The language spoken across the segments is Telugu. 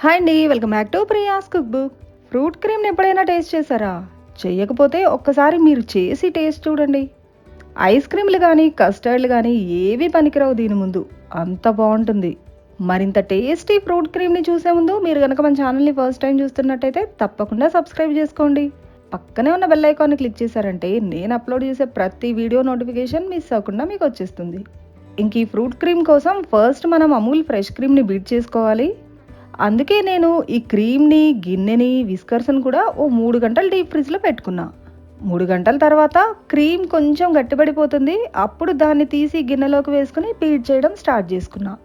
హాయ్ అండి welcome back to Priya's cook book. Fruit క్రీమ్ని ఎప్పుడైనా టేస్ట్ చేశారా? చేయకపోతే ఒక్కసారి మీరు చేసి టేస్ట్ చూడండి. ఐస్ క్రీమ్లు కానీ కస్టర్డ్లు కానీ ఏవి పనికిరావు దీని ముందు. అంత బాగుంటుంది. మరింత టేస్టీ ఫ్రూట్ క్రీమ్ని చూసే ముందు మీరు కనుక మన ఛానల్ని ఫస్ట్ టైం చూస్తున్నట్టయితే తప్పకుండా సబ్స్క్రైబ్ చేసుకోండి. పక్కనే ఉన్న బెల్ ఐకాన్ని క్లిక్ చేశారంటే నేను అప్లోడ్ చేసే ప్రతి వీడియో నోటిఫికేషన్ మిస్ అవ్వకుండా మీకు వచ్చేస్తుంది. ఇంక ఈ ఫ్రూట్ క్రీమ్ కోసం ఫస్ట్ మనం అమూల్ ఫ్రెష్ క్రీమ్ని బీట్ చేసుకోవాలి. అందుకే నేను ఈ క్రీమ్ని గిన్నెని విస్కర్స్ని కూడా ఓ మూడు గంటలు డీప్ ఫ్రిడ్జ్లో పెట్టుకున్నా. మూడు గంటల తర్వాత క్రీమ్ కొంచెం గట్టిపడిపోతుంది. అప్పుడు దాన్ని తీసి గిన్నెలోకి వేసుకుని బీట్ చేయడం స్టార్ట్ చేసుకున్నా.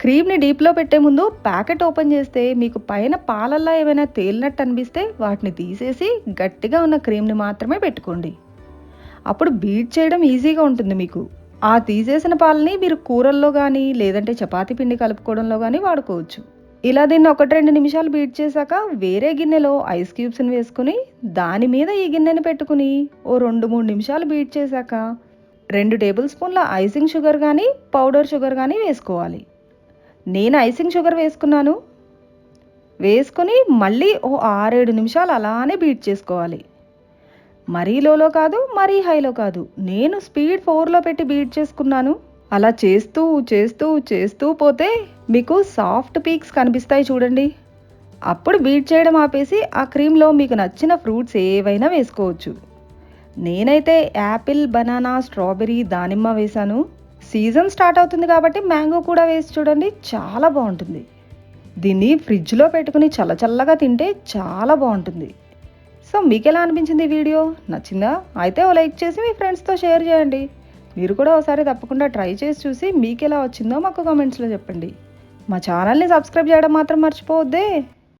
క్రీమ్ని డీప్లో పెట్టే ముందు ప్యాకెట్ ఓపెన్ చేస్తే మీకు పైన పాలల్లో ఏమైనా తేలినట్టు అనిపిస్తే వాటిని తీసేసి గట్టిగా ఉన్న క్రీమ్ని మాత్రమే పెట్టుకోండి. అప్పుడు బీట్ చేయడం ఈజీగా ఉంటుంది మీకు. ఆ తీసేసిన పాలని మీరు కూరల్లో కానీ లేదంటే చపాతీ పిండి కలుపుకోవడంలో కానీ వాడుకోవచ్చు. ఇలా దీన్ని ఒకటి రెండు నిమిషాలు బీట్ చేశాక వేరే గిన్నెలో ఐస్ క్యూబ్స్ని వేసుకుని దాని మీద ఈ గిన్నెని పెట్టుకుని ఓ రెండు మూడు నిమిషాలు బీట్ చేశాక రెండు టేబుల్ స్పూన్ల ఐసింగ్ షుగర్ కానీ పౌడర్ షుగర్ కానీ వేసుకోవాలి. నేను ఐసింగ్ షుగర్ వేసుకున్నాను. వేసుకొని మళ్ళీ ఓ ఆరేడు నిమిషాలు అలానే బీట్ చేసుకోవాలి. మరీ లోలో కాదు మరీ హైలో కాదు. నేను స్పీడ్ ఫోర్లో పెట్టి బీట్ చేసుకున్నాను. అలా చేస్తూ చేస్తూ చేస్తూ పోతే మీకు సాఫ్ట్ పీక్స్ కనిపిస్తాయి చూడండి. అప్పుడు బీట్ చేయడం ఆపేసి ఆ క్రీమ్లో మీకు నచ్చిన ఫ్రూట్స్ ఏవైనా వేసుకోవచ్చు. నేనైతే యాపిల్ బనానా స్ట్రాబెరీ దానిమ్మ వేశాను. సీజన్ స్టార్ట్ అవుతుంది కాబట్టి మ్యాంగో కూడా వేసి చూడండి చాలా బాగుంటుంది. దీన్ని ఫ్రిడ్జ్లో పెట్టుకుని చల్లచల్లగా తింటే చాలా బాగుంటుంది. సో మీకు ఎలా అనిపించింది వీడియో? నచ్చిందా? అయితే ఓ లైక్ చేసి మీ ఫ్రెండ్స్తో షేర్ చేయండి. మీరు కూడా ఒకసారి తప్పకుండా ట్రై చేసి చూసి మీకు ఎలా వచ్చిందో మాకు కామెంట్స్లో చెప్పండి. మా ఛానల్ని సబ్స్క్రైబ్ చేయడం మాత్రం మర్చిపోవద్దే.